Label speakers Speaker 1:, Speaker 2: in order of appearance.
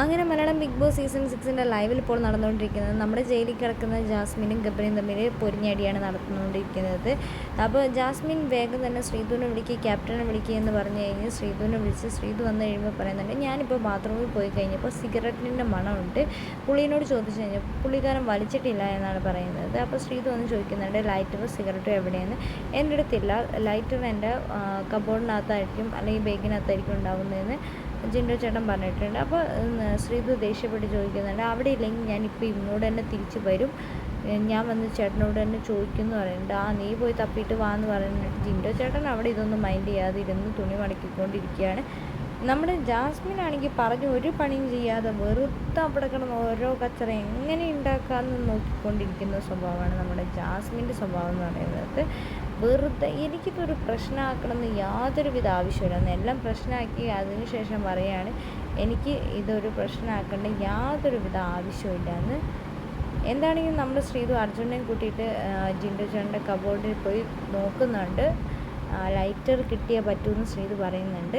Speaker 1: അങ്ങനെ Malayalam big Boss season സിക്സിന്റെ ലൈവിൽ ഇപ്പോൾ നടന്നുകൊണ്ടിരിക്കുന്നത് നമ്മുടെ ജയിലിൽ കിടക്കുന്ന ജാസ്മിനും ഗബ്രിയും തമ്മിൽ പൊരിഞ്ഞടിയാണ് നടന്നുകൊണ്ടിരിക്കുന്നത്. അപ്പോൾ ജാസ്മിൻ വേഗം തന്നെ ശ്രീധുവിനെ വിളിക്കുക ക്യാപ്റ്റനെ വിളിക്കുക എന്ന് പറഞ്ഞു കഴിഞ്ഞ് ശ്രീധുവിനെ വിളിച്ച് ശ്രീധു വന്ന് കഴിയുമ്പോൾ പറയുന്നുണ്ട് ഞാനിപ്പോൾ ബാത്റൂമിൽ പോയി കഴിഞ്ഞപ്പോൾ സിഗരറ്റിന്റെ മണമുണ്ട്. പുള്ളിനോട് ചോദിച്ചു കഴിഞ്ഞാൽ പുള്ളിക്കാരൻ വലിച്ചിട്ടില്ല എന്നാണ് പറയുന്നത്. അപ്പോൾ ശ്രീധു വന്ന് ചോദിക്കുന്നുണ്ട് ലൈറ്ററും സിഗരറ്റും എവിടെയെന്ന്? എന്റെ അടുത്തില്ല. ലൈറ്റർ എന്റെ കബോർഡിനകത്തായിരിക്കും അല്ലെങ്കിൽ ബേഗിനകത്തായിരിക്കും ഉണ്ടാകുന്നതെന്ന് ജിൻഡോ ചേട്ടൻ പറഞ്ഞിട്ടുണ്ട്. അപ്പോൾ ശ്രീധു ദേഷ്യപ്പെട്ട് ചോദിക്കുന്നുണ്ട്. അവിടെ ഇല്ലെങ്കിൽ ഞാനിപ്പോൾ ഇങ്ങോട്ട് തന്നെ തിരിച്ച് വരും. ഞാൻ വന്ന് ചേട്ടനോട് തന്നെ ചോദിക്കുന്നു പറയുന്നുണ്ട്. ആ നീ പോയി തപ്പിയിട്ട് വാ എന്ന് പറയുന്നുണ്ട്. ജിൻഡോ ചേട്ടൻ അവിടെ ഇതൊന്നും മൈൻഡ് ചെയ്യാതെ ഇരുന്ന് തുണി മടക്കിക്കൊണ്ടിരിക്കുകയാണ്. നമ്മുടെ ജാസ്മിൻ ആണെങ്കിൽ പറഞ്ഞു ഒരു പണിയും ചെയ്യാതെ വെറുതെ അവിടെ കിടന്ന് ഓരോ കച്ചറ എങ്ങനെ ഉണ്ടാക്കാമെന്ന് നോക്കിക്കൊണ്ടിരിക്കുന്ന സ്വഭാവമാണ് നമ്മുടെ ജാസ്മിന്റെ സ്വഭാവം എന്ന് പറയുന്നത്. വെറുതെ എനിക്കിതൊരു പ്രശ്നമാക്കണമെന്ന് യാതൊരുവിധ ആവശ്യമില്ല. എല്ലാം പ്രശ്നമാക്കി അതിനുശേഷം പറയാണ് എനിക്ക് ഇതൊരു പ്രശ്നമാക്കേണ്ട യാതൊരുവിധ ആവശ്യമില്ല എന്ന് എന്താണെങ്കിലും നമ്മൾ ശ്രീതു അർജുനെ കൂട്ടിയിട്ട് ജിൻഡു ചേട്ടന്റെ കബോർഡിൽ പോയി നോക്കുന്നുണ്ട്. ലൈറ്റർ കിട്ടിയേ പറ്റൂ എന്ന് ശ്രീതു പറയുന്നുണ്ട്.